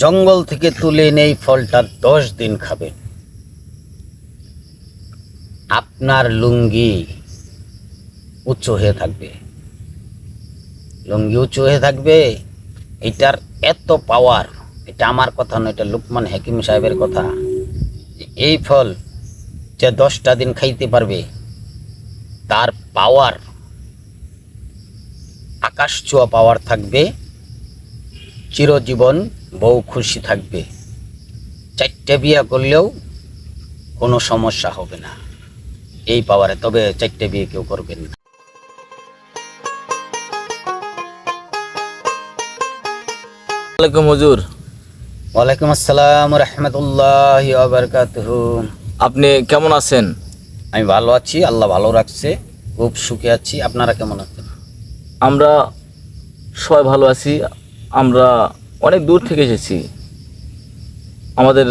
জঙ্গল থেকে তুলে এনে এই ফলটা দশ দিন খাবেন আপনার লুঙ্গি উঁচু হয়ে থাকবে। লুঙ্গি উঁচু হয়ে থাকবে, এটার এত পাওয়ার এটা আমার কথা নয়, এটা লুকমান হাকিম সাহেবের কথা এই ফল যে দশটা দিন খাইতে পারবে, তার পাওয়ার আকাশ ছোঁয়া পাওয়ার থাকবে চিরজীবন বউ খুশি থাকবে। চারটে বিয়ে করলেও কোনো সমস্যা হবে না। এই পাওয়ারে তবে চারটে বিয়ে কেউ করবেন না। ওয়ালাইকুম হুজুর। ওয়ালাইকুম আসসালাম রহমতুল্লাহ আপনি কেমন আছেন? আমি ভালো আছি আল্লাহ ভালো রাখছে খুব সুখে আছি। আপনারা কেমন আছেন? আমরা সবাই ভালো আছি। আমরা অনেক দূর থেকে এসেছি। আমাদের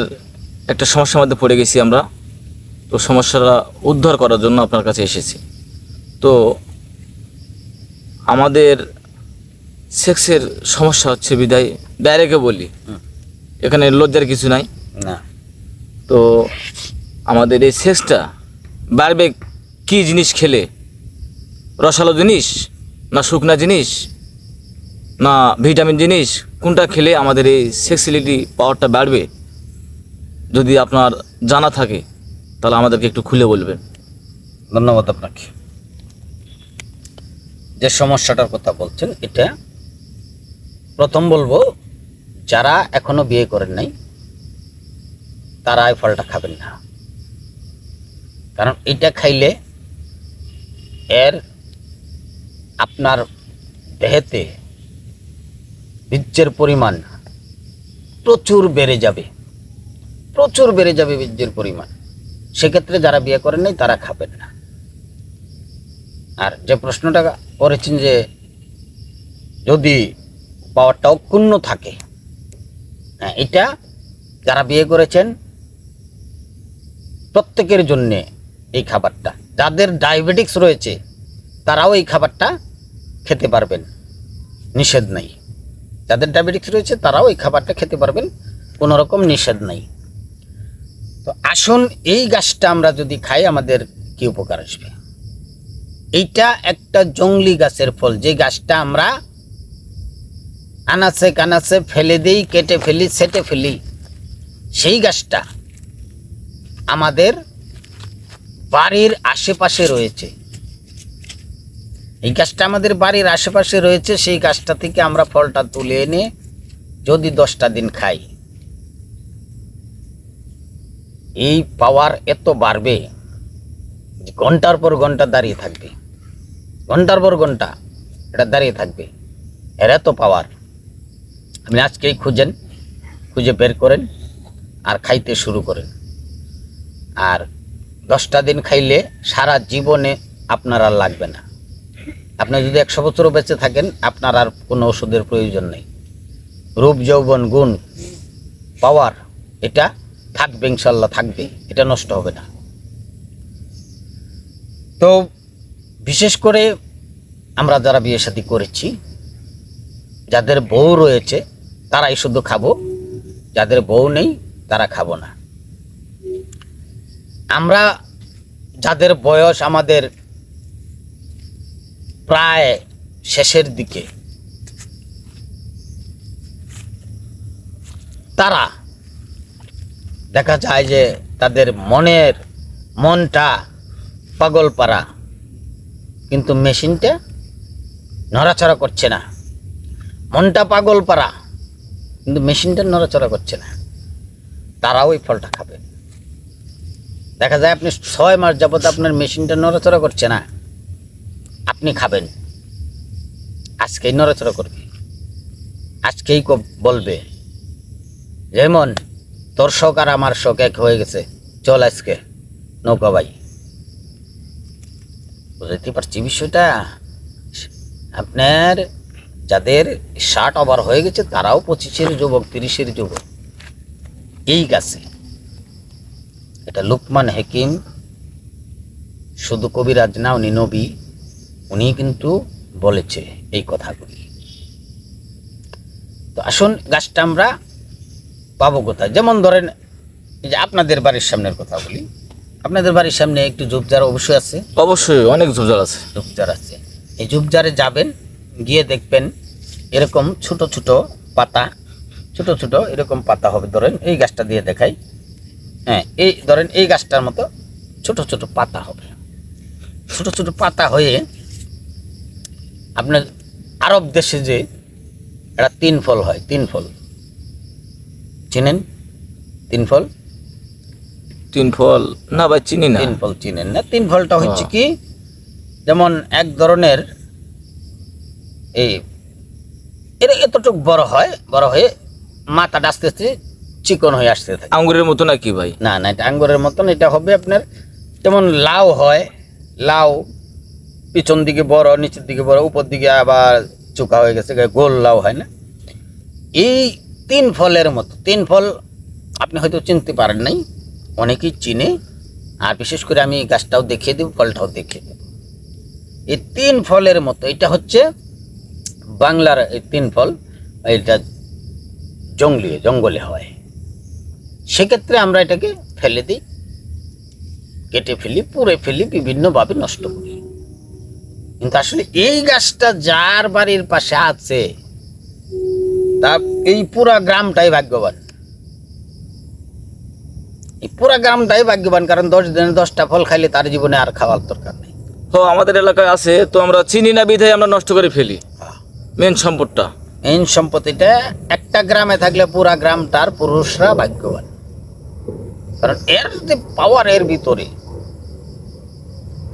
একটা সমস্যার মধ্যে পড়ে গেছি আমরা। তো সমস্যাটা উদ্ধার করার জন্য আপনার কাছে এসেছি। তো আমাদের সেক্সের সমস্যা হচ্ছে বিদায়। ডাইরেক্টে বলি এখানে লজ্জার কিছু নাই। না। তো আমাদের এই সেক্সটা বাড়বে কী জিনিস খেলে? রসালো জিনিস না শুকনা জিনিস? না, ভিটামিন জিনিস, কোনটা খেলে আমাদের এই সেক্সিলিটি পাওয়ারটা বাড়বে? যদি আপনার জানা থাকে, তাহলে আমাদেরকে একটু খুলে বলবেন। ধন্যবাদ আপনাকে। যে সমস্যাটার কথা বলছেন, এটা প্রথম বলব, যারা এখনও বিয়ে করেন নাই, তারা এই ফলটা খাবেন না। কারণ এটা খাইলে এর আপনার দেহেতে বীর্যের পরিমাণ প্রচুর বেড়ে যাবে। প্রচুর বেড়ে যাবে বীর্যের পরিমাণ। সেক্ষেত্রে যারা বিয়ে করেন নাই, তারা খাবেন না। আর যে প্রশ্নটা করেছেন যে, যদি পাওয়ারটা অক্ষুণ্ণ থাকে হ্যাঁ এটা যারা বিয়ে করেছেন, প্রত্যেকের জন্যে এই খাবারটা, যাদের ডায়াবেটিক্স রয়েছে, তারাও এই খাবারটা খেতে পারবেন। নিষেধ নেই। যাদের ডায়াবেটিক্স রয়েছে, তারাও এই খাবারটা খেতে পারবেন, কোনো রকম নিষেধ নাই। তো আসুন, এই গাছটা আমরা যদি খাই, আমাদের কি উপকার আসবে? এইটা একটা জংলি গাছের ফল, যে গাছটা আমরা আনাচে কানাচে ফেলে দিই, কেটে ফেলি সেটে ফেলি, সেই গাছটা আমাদের বাড়ির আশেপাশে রয়েছে। এই গাছটা আমাদের বাড়ির আশেপাশে রয়েছে, সেই গাছটা থেকে আমরা ফলটা তুলে এনে যদি দশটা দিন খাই। এই পাওয়ার এত বাড়বে ঘণ্টার পর ঘণ্টা দাঁড়িয়ে থাকবে। ঘণ্টার পর ঘণ্টা এটা দাঁড়িয়ে থাকবে। এর এত পাওয়ার। আপনি আজকেই খুঁজেন, খুঁজে বের করেন আর খাইতে শুরু করেন। আর দশটা দিন খাইলে সারা জীবনে আপনার আর লাগবে না। আপনি যদি একশো বছরও বেঁচে থাকেন, আপনার আর কোনো ওষুধের প্রয়োজন নেই। রূপ, যৌবন, গুণ, পাওয়ার, এটা থাকবে ইনশাল্লাহ থাকবে, এটা নষ্ট হবে না। তো বিশেষ করে আমরা যারা বিয়ে শাদী করেছি, যাদের বউ রয়েছে, তারাই শুধু খাব, যাদের বউ নেই, তারা খাব না। আমরা যাদের বয়স আমাদের প্রায় শেষের দিকে। তারা দেখা যায় যে তাদের মনের মনটা পাগল পারা কিন্তু মেশিনটা নড়াচড়া করছে না। মনটা পাগল পারা কিন্তু মেশিনটা নড়াচড়া করছে না। তারাও ওই ফলটা খাবে। দেখা যায় আপনি ছয় মাস যাবত আপনার মেশিনটা নড়াচড়া করছে না। আপনি খাবেন। আজকেই নড়াচড়া করবে। আজকেই বলবে, যেমন তোর শখ আর আমার শখ এক হয়ে গেছে, চল আজকে, নৌকা ভাই। বুঝতে পারছি বিষয়টা? আপনার যাদের ষাট ওভার হয়ে গেছে, তারাও পঁচিশের যুবক, তিরিশের যুবক। এই গাছে। এটা লুকমান হেকিম, শুধু কবিরাজ না, উনি নবী। উনি কিন্তু বলেছে এই কথাগুলি। তো আসুন গাছটা আমরা পাবো কোথায়? যেমন ধরেন এই যে আপনাদের বাড়ির সামনের কথা বলি। আপনাদের বাড়ির সামনে একটু ঝোপঝাড় অবশ্যই আছে? অবশ্যই অনেক ঝোপঝাড় আছে। ঝোপঝাড় আছে। এই ঝোপঝাড়ে যাবেন গিয়ে দেখবেন এরকম ছোট ছোট পাতা ছোট ছোট এরকম পাতা হবে। ধরেন এই গাছটা দিয়ে দেখাই। হ্যাঁ এই ধরেন এই গাছটার মতো ছোট ছোট পাতা হবে। ছোট ছোট পাতা হয়ে আপনার আরব দেশে যে এটা তিন ফল হয় তিন ফল। চিনেন? তিন ফল? তিন ফল? না ভাই চিনি না। তিন ফল চিনেন না। তিন ফলটা হচ্ছে কি যেমন এক ধরনের এই এর এতটুক বড় হয় বড় হয়ে মাথাটা আস্তে আস্তে চিকন হয়ে আসতে থাকে। আঙ্গুরের মতো নাকি ভাই? না না এটা আঙ্গুরের মতন এটা হবে আপনার যেমন লাউ হয় লাউ পিছন দিকে বড়, নিচের দিকে বড়, উপর দিকে আবার চুকা হয়ে গেছে গোল লাউ হয় না। এই তিন ফলের মতো, তিন ফল আপনি হয়তো চিনতে পারেন নাই, অনেকেই চিনে। আর বিশেষ করে আমি গাছটাও দেখিয়ে দেব, ফলটাও দেখিয়ে দেব। এই তিন ফলের মতো, এটা হচ্ছে বাংলার এই তিন ফল, এটা জঙ্গলি, জঙ্গলে হয়। সেক্ষেত্রে আমরা এটাকে ফেলে দিই, কেটে ফেলি, পুড়ে ফেলি, বিভিন্নভাবে নষ্ট করি। কিন্তু আসলে এই গাছটা যার বাড়ির পাশে আছে তা এই পুরা গ্রামটাই ভাগ্যবান। এই পুরা গ্রামটাই ভাগ্যবান কারণ দশ দিনে দশটা ফল খাইলে তার জীবনে আর খাওয়ার দরকার নেই। তো আমাদের এলাকায় আছে তো আমরা চিনি না বিধায় আমরা নষ্ট করে ফেলি। মেন সম্পদটা। মেন সম্পত্তিটা একটা গ্রামে থাকলে পুরা গ্রামটার পুরুষরা ভাগ্যবান। কারণ এর যে পাওয়ার এর ভিতরে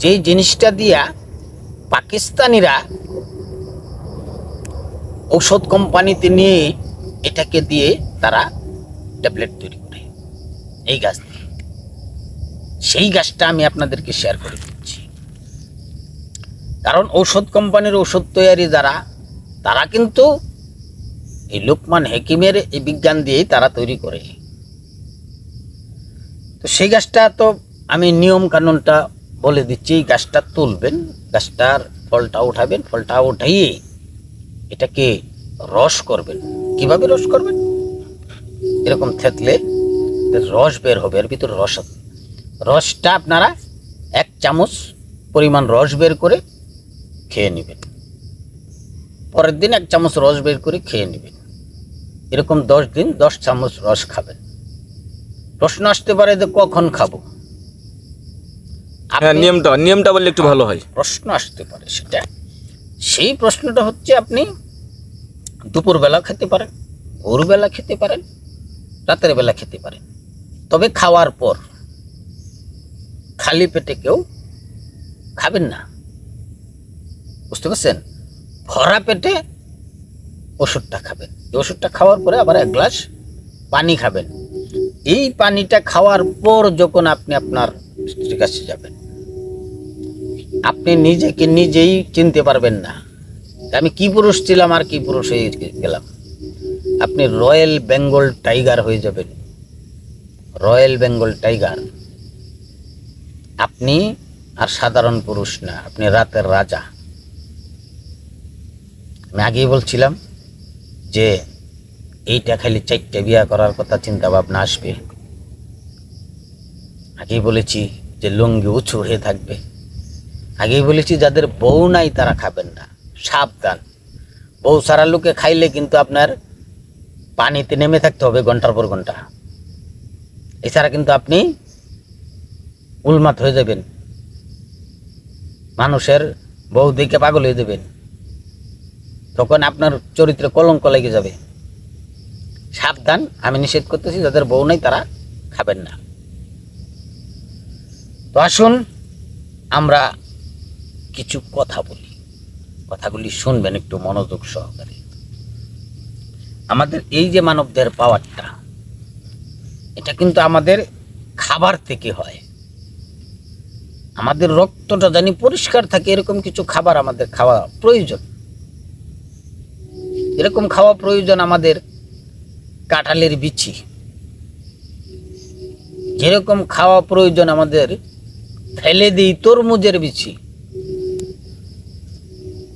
যেই জিনিসটা দিয়া পাকিস্তানিরা ঔষধ কোম্পানিতে নিয়ে এটাকে দিয়ে তারা ট্যাবলেট তৈরি করে। এই গাছ সেই গাছটা আমি আপনাদেরকে শেয়ার করে দিচ্ছি। কারণ ঔষধ কোম্পানির ঔষধ তৈরি যারা, তারা কিন্তু এই লোকমান হেকিমের এই বিজ্ঞান দিয়েই তারা তৈরি করে। তো সেই গাছটা তো আমি নিয়ম কানুনটা বলে দিচ্ছি, এই গাছটা তুলবেন, গাছটার ফলটা উঠাবেন, ফলটা উঠাইয়ে এটাকে রস করবেন। কীভাবে রস করবেন? এরকম থেতলে রস বের হবে, এর ভিতরে রস আছে। রসটা আপনারা এক চামচ পরিমাণ রস বের করে খেয়ে নেবেন। পরের দিন এক চামচ রস বের করে খেয়ে নেবেন। এরকম দশ দিন দশ চামচ রস খাবেন। প্রশ্ন আসতে পারে যে কখন খাব? হ্যাঁ নিয়মটা নিয়মটা বললে একটু ভালো হয়। প্রশ্ন আসতে পারে সেটা। সেই প্রশ্নটা হচ্ছে আপনি দুপুরবেলা খেতে পারেন ভোরবেলা খেতে পারেন রাতের বেলা খেতে পারেন। তবে খাওয়ার পর খালি পেটে কেউ খাবেন না। বুঝতে পারছেন? ভরা পেটে ওষুধটা খাবেন। এই ওষুধটা খাওয়ার পরে আবার এক গ্লাস পানি খাবেন। এই পানিটা খাওয়ার পর যখন আপনি আপনার স্ত্রীর কাছে যাবেন। আপনি নিজেকে নিজেই চিনতে পারবেন না। আমি কি পুরুষ ছিলাম আর কি পুরুষ হয়ে গেলাম। আপনি রয়্যাল বেঙ্গল টাইগার হয়ে যাবেন। Royal Bengal tiger. আপনি আর সাধারণ পুরুষ না, আপনি রাতের রাজা। আমি আগেই বলছিলাম যে, এইটা খালি চারটে বিয়া করার কথা চিন্তা ভাবনা আসবে। আগেই বলেছি যে লুঙ্গি উঁচু হয়ে থাকবে। আগেই বলেছি যাদের বউ নাই তারা খাবেন না। সাবধান। বউ সারা লোকে খাইলে কিন্তু আপনার পানিতে নেমে থাকতে হবে ঘণ্টার পর ঘণ্টা। এছাড়া কিন্তু আপনি উলমাত হয়ে যাবেন। মানুষের বউ দিকে পাগল হয়ে যাবেন। তখন আপনার চরিত্রে কলঙ্ক লেগে যাবে। সাবধান। আমি নিষেধ করতেছি, যাদের বউ নাই তারা খাবেন না। তো আসুন, আমরা কিছু কথা বলি। কথাগুলি শুনবেন একটু মনোযোগ সহকারে। আমাদের এই যে মানবদের পাওয়ারটা, এটা কিন্তু আমাদের খাবার থেকে হয়। আমাদের রক্তটা জানি পরিষ্কার থাকে, এরকম কিছু খাবার আমাদের খাওয়া প্রয়োজন। এরকম খাওয়া প্রয়োজন আমাদের কাঁঠালের বিচি। যেরকম খাওয়া প্রয়োজন আমাদের ফেলে দিই তরমুজের বিচি।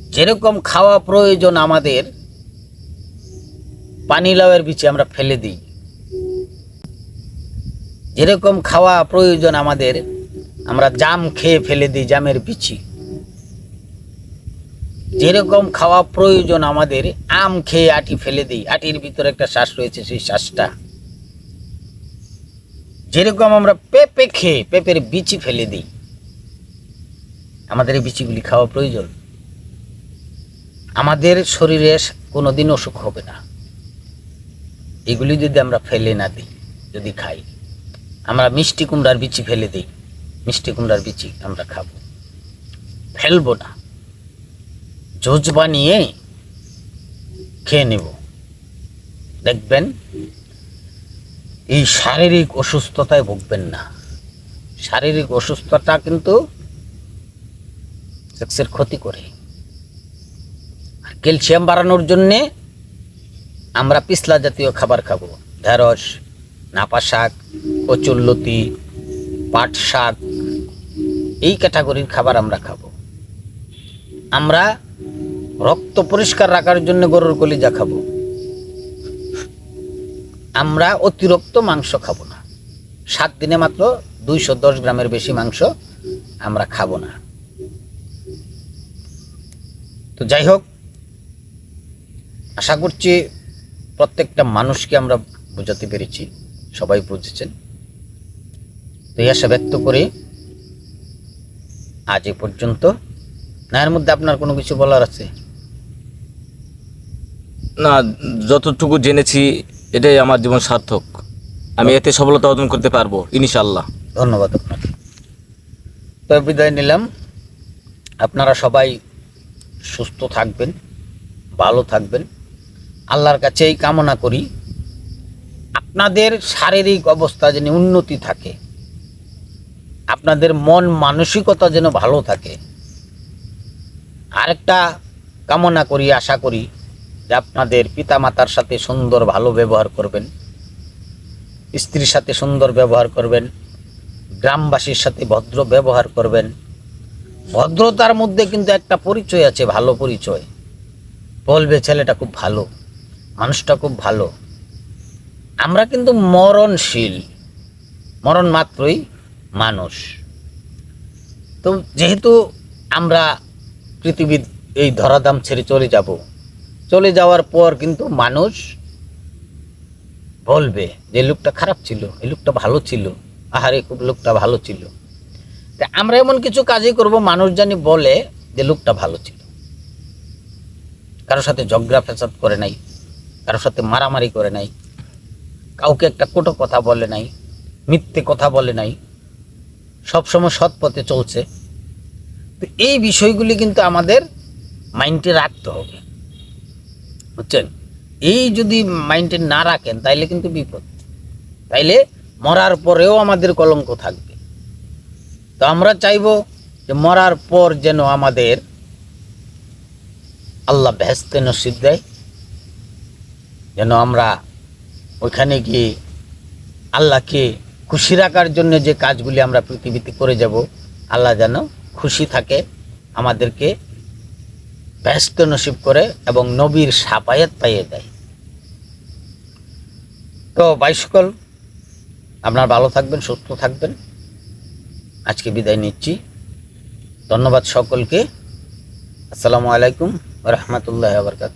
যেরকম খাওয়া প্রয়োজন আমাদের, পানি লাউয়ের বিচি আমরা ফেলে দিই। যেরকম খাওয়া প্রয়োজন আমাদের, আমরা জাম খেয়ে ফেলে দিই জামের বিচি। যেরকম খাওয়া প্রয়োজন আমাদের, আম খেয়ে আটি ফেলে দিই। আটির ভিতরে একটা শ্বাস রয়েছে, সেই শ্বাসটা। যেরকম আমরা পেঁপে খেয়ে পেঁপের বিচি ফেলে দিই, আমাদের এই বিচিগুলি খাওয়া প্রয়োজন। আমাদের শরীরে কোনোদিন অসুখ হবে না। এগুলি যদি আমরা ফেলে না দিই, যদি খাই, আমরা মিষ্টি কুমড়ার বিচি ফেলে দিই, মিষ্টি কুমড়ার বিচি আমরা খাব। ফেলব না। জোজ বানিয়ে খেয়ে নেব। দেখবেন এই শারীরিক অসুস্থতায় ভুগবেন না। শারীরিক অসুস্থতা কিন্তু সেক্সের ক্ষতি করে। আর ক্যালসিয়াম বাড়ানোর জন্যে আমরা পিছলা জাতীয় খাবার খাব। ঢেঁড়স নাপা শাক কচুল্লতি পাট শাক, এই ক্যাটাগরির খাবার আমরা খাব। আমরা রক্ত পরিষ্কার রাখার জন্য গরুর কলিজা খাব। আমরা অতিরিক্ত মাংস খাব না। সাত দিনে মাত্র দুইশো দশ গ্রামের বেশি মাংস আমরা খাব না। তো যাই হোক, আশা করছি প্রত্যেকটা মানুষকে আমরা বোঝাতে পেরেছি, সবাই বুঝেছেন। তো এই আশা ব্যক্ত করে আজ এ পর্যন্ত। না এর মধ্যে আপনার কোনো কিছু বলার আছে? না, যতটুকু জেনেছি এটাই আমার জীবন সার্থক। আমি এতে সফলতা অর্জন করতে পারব ইনশাল্লাহ ধন্যবাদ আপনাকে। বিদায় নিলাম। আপনারা সবাই সুস্থ থাকবেন, ভালো থাকবেন। আল্লাহর কাছে এই কামনা করি, আপনাদের শারীরিক অবস্থা যেন উন্নতি থাকে, আপনাদের মন মানসিকতা যেন ভালো থাকে। আরেকটা কামনা করি, আশা করি যে আপনাদের পিতামাতার সাথে সুন্দর, ভালো ব্যবহার করবেন, স্ত্রীর সাথে সুন্দর ব্যবহার করবেন, গ্রামবাসীর সাথে ভদ্র ব্যবহার করবেন। ভদ্রতার মধ্যে কিন্তু একটা পরিচয় আছে, ভালো পরিচয়। বলবে, ছেলেটা খুব ভালো, মানুষটা খুব ভালো। আমরা কিন্তু মরণশীল, মরণ মাত্রই মানুষ। তো যেহেতু আমরা পৃথিবীর এই ধরাধাম ছেড়ে চলে যাব চলে যাওয়ার পর কিন্তু মানুষ বলবে যে, লোকটা খারাপ ছিল, এই লোকটা ভালো ছিল। আহারে, খুব লোকটা ভালো ছিল। তা আমরা এমন কিছু কাজই করব, মানুষ জানি বলে যে, লোকটা ভালো ছিল। কারোর সাথে ঝগড়া ফেসাদ করে নাই, কারোর সাথে মারামারি করে নাই, কাউকে একটা কোটো কথা বলে নাই, মিথ্যে কথা বলে নাই। সবসময় সৎ পথে চলছে। তো এই বিষয়গুলি কিন্তু আমাদের মাইন্ডে রাখতে হবে। বুঝছেন? এই যদি মাইন্ডে না রাখেন, তাইলে কিন্তু বিপদ। তাইলে মরার পরেও আমাদের কলঙ্ক থাকবে। তো আমরা চাইব যে মরার পর যেন আমাদের আল্লাহ ভেস্তে নসিব দেয়, যেন আমরা ওইখানে গিয়ে আল্লাহকে খুশি রাখার জন্য যে কাজগুলি আমরা পৃথিবীতে করে যাব, আল্লাহ যেন খুশি থাকে আমাদেরকে ব্যস্ত নসিব করে এবং নবীর সাপায়াত পাইয়ে দেয়। তো বাইসকল আপনার ভালো থাকবেন, সুস্থ থাকবেন। আজকে বিদায় নিচ্ছি। ধন্যবাদ সকলকে। আসসালামু আলাইকুম রহমতুল্লাহ বরকাত